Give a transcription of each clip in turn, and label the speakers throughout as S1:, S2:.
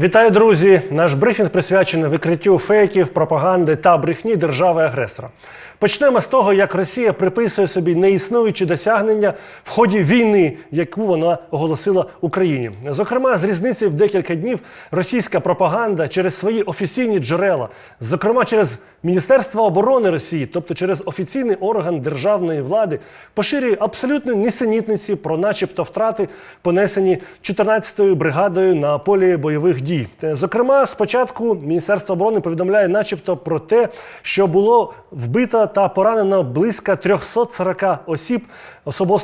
S1: Вітаю, друзі! Наш брифінг присвячений викриттю фейків, пропаганди та брехні держави-агресора. Почнемо з того, як Росія приписує собі неіснуючі досягнення в ході війни, яку вона оголосила Україні. Зокрема, з різниці в декілька днів російська пропаганда через свої офіційні джерела, зокрема через Міністерство оборони Росії, тобто через офіційний орган державної влади, поширює абсолютно нісенітниці про, начебто, втрати, понесені 14-ю бригадою на полі бойових дій. Зокрема, спочатку Міністерство оборони повідомляє, начебто, про те, що було вбито та поранено близько 340 осіб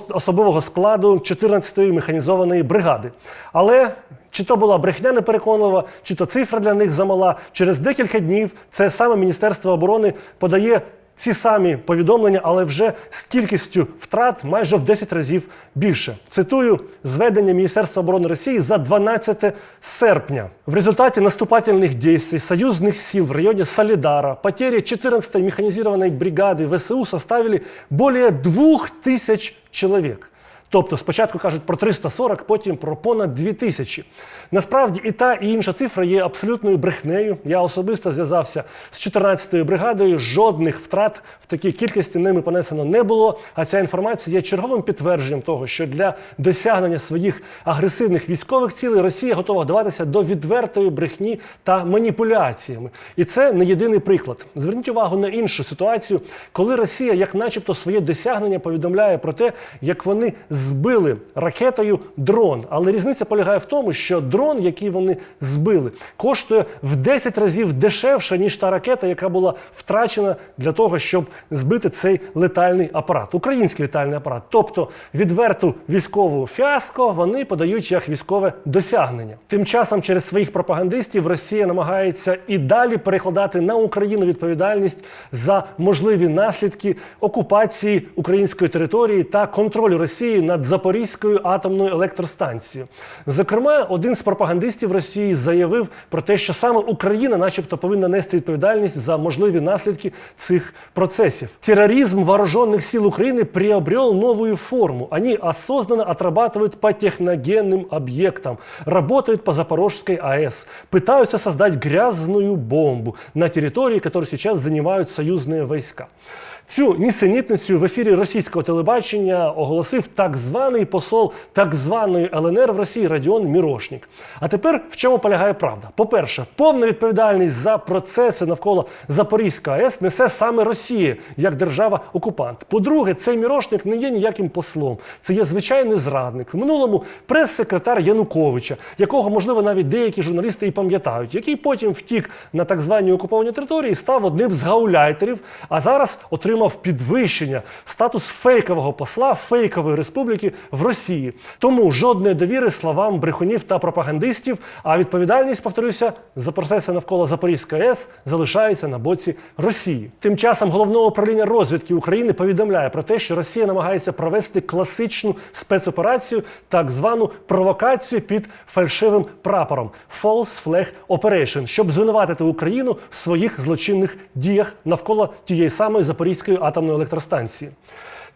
S1: особового складу 14-ї механізованої бригади. Але чи то була брехня непереконлива, чи то цифра для них замала. Через декілька днів це саме Міністерство оборони подає ці самі повідомлення, але вже з кількістю втрат майже в 10 разів більше. Цитую зведення Міністерства оборони Росії за 12 серпня. В результате наступательных действий союзных сил в районе Солидара потери 14-й механизированной бригады ВСУ составили более 2000 человек. Тобто спочатку кажуть про 340, потім про понад 2000. Насправді і та, і інша цифра є абсолютною брехнею. Я особисто зв'язався з 14-ю бригадою. Жодних втрат в такій кількості ними понесено не було. А ця інформація є черговим підтвердженням того, що для досягнення своїх агресивних військових цілей Росія готова вдаватися до відвертої брехні та маніпуляціями. І це не єдиний приклад. Зверніть увагу на іншу ситуацію, коли Росія, як начебто, своє досягнення повідомляє про те, як вони збили ракетою дрон. Але різниця полягає в тому, що дрон, який вони збили, коштує в 10 разів дешевше, ніж та ракета, яка була втрачена для того, щоб збити цей летальний апарат, український летальний апарат. Тобто відверту військову фіаско вони подають як військове досягнення. Тим часом через своїх пропагандистів Росія намагається і далі перекладати на Україну відповідальність за можливі наслідки окупації української території та контролю Росії над Запорізькою атомною електростанцією. Зокрема, один з пропагандистів Росії заявив про те, що саме Україна, начебто, повинна нести відповідальність за можливі наслідки цих процесів. Терроризм вооруженных сил Украины приобрел новую форму. Они осознанно отрабатывают по техногенным объектам, работают по Запорожской АЭС, пытаются создать грязную бомбу на территории, которую сейчас занимают союзные войска. Цю нісенітницю в ефірі російського телебачення оголосив так званий посол так званої ЛНР в Росії Радіон Мірошнік. А тепер в чому полягає правда? По-перше, повна відповідальність за процеси навколо Запорізької АЕС несе саме Росія як держава-окупант. По-друге, цей Мірошник не є ніяким послом. Це є звичайний зрадник. В минулому прес-секретар Януковича, якого можливо навіть деякі журналісти і пам'ятають, який потім втік на так звані окуповані території, і став одним з гауляйтерів, а зараз отримав підвищення статус фейкового посла фейкової республіки в Росії. Тому жодної довіри словам брехунів та пропагандистів. А відповідальність, повторюся, за процеси навколо Запорізької АЕС залишається на боці Росії. Тим часом головного управління розвідки України повідомляє про те, що Росія намагається провести класичну спецоперацію, так звану провокацію під фальшивим прапором False Flag Operation, щоб звинуватити Україну в своїх злочинних діях навколо тієї самої Запорізької атомної електростанції.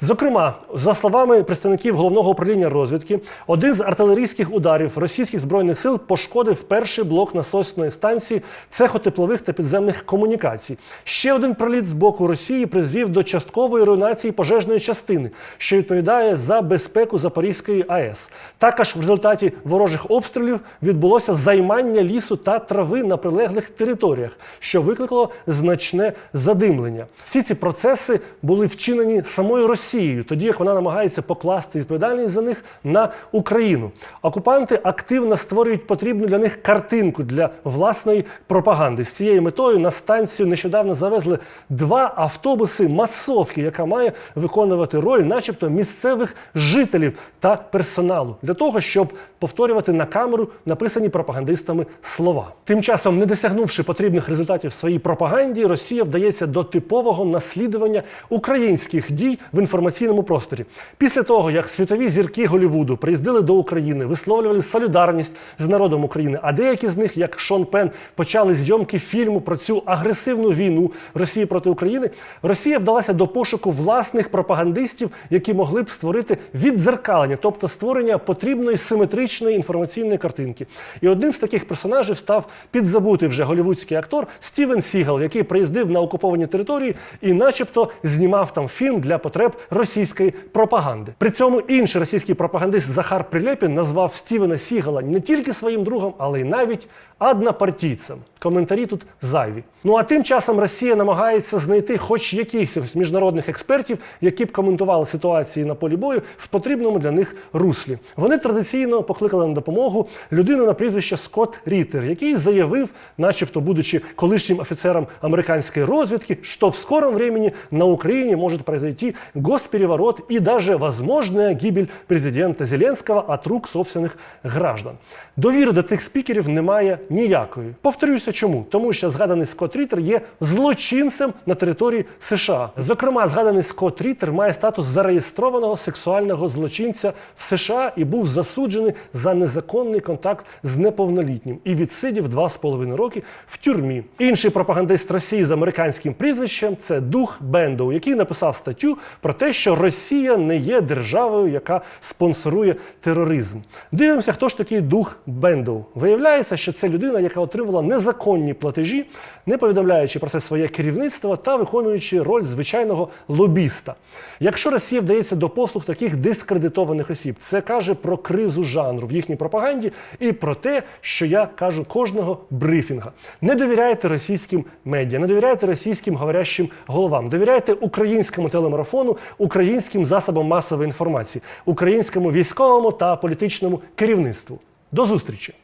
S1: Зокрема, за словами представників головного управління розвідки, один з артилерійських ударів російських збройних сил пошкодив перший блок насосної станції цеху теплових та підземних комунікацій. Ще один приліт з боку Росії призвів до часткової руйнації пожежної частини, що відповідає за безпеку Запорізької АЕС. Також в результаті ворожих обстрілів відбулося займання лісу та трави на прилеглих територіях, що викликало значне задимлення. Всі ці процеси були вчинені самою Росією, тоді як вона намагається покласти відповідальність за них на Україну. Окупанти активно створюють потрібну для них картинку для власної пропаганди. З цією метою на станцію нещодавно завезли два автобуси масовки, яка має виконувати роль, начебто, місцевих жителів та персоналу, для того, щоб повторювати на камеру написані пропагандистами слова. Тим часом, не досягнувши потрібних результатів своїй пропаганді, Росія вдається до типового наслідування українських дій в інформаційному просторі. Після того, як світові зірки Голлівуду приїздили до України, висловлювали солідарність з народом України, а деякі з них, як Шон Пен, почали зйомки фільму про цю агресивну війну Росії проти України, Росія вдалася до пошуку власних пропагандистів, які могли б створити віддзеркалення, тобто створення потрібної симетричної інформаційної картинки. І одним з таких персонажів став підзабутий вже голівудський актор Стівен Сігал, який приїздив на окуповані території і, начебто, знімав там фільм для потреб російської пропаганди. При цьому інший російський пропагандист Захар Прилєпін назвав Стівена Сігала не тільки своїм другом, але й навіть однопартійцем. Коментарі тут зайві. Ну а тим часом Росія намагається знайти хоч якихось міжнародних експертів, які б коментували ситуації на полі бою в потрібному для них руслі. Вони традиційно покликали на допомогу людину на прізвище Скотт Ріттер, який заявив, начебто, будучи колишнім офіцером американської розвідки, що в скором времени на Україні може произойти госпереворот і даже возможная гибель президента Зеленського от рук собственних граждан. Довіри до тих спікерів немає ніякої. Повторюся, чому? Тому що згаданий Скотт Ріттер є злочинцем на території США. Зокрема, згаданий Скотт Ріттер має статус зареєстрованого сексуального злочинця в США і був засуджений за незаконний контакт з неповнолітнім і відсидів два з половиною роки в тюрмі. Інший пропагандист Росії з американським прізвищем це Дух Бендоу, який написав статтю про те, що Росія не є державою, яка спонсорує тероризм. Дивимося, хто ж такий дух Бендоу. Виявляється, що це людина, яка отримувала незаконні платежі, не повідомляючи про це своє керівництво та виконуючи роль звичайного лобіста. Якщо Росія вдається до послуг таких дискредитованих осіб, це каже про кризу жанру в їхній пропаганді і про те, що я кажу кожного брифінга. Не довіряйте російським медіа, не довіряйте російським говорящим головам, довіряйте українському телемарафону, українським засобам масової інформації, українському військовому та політичному керівництву. До зустрічі!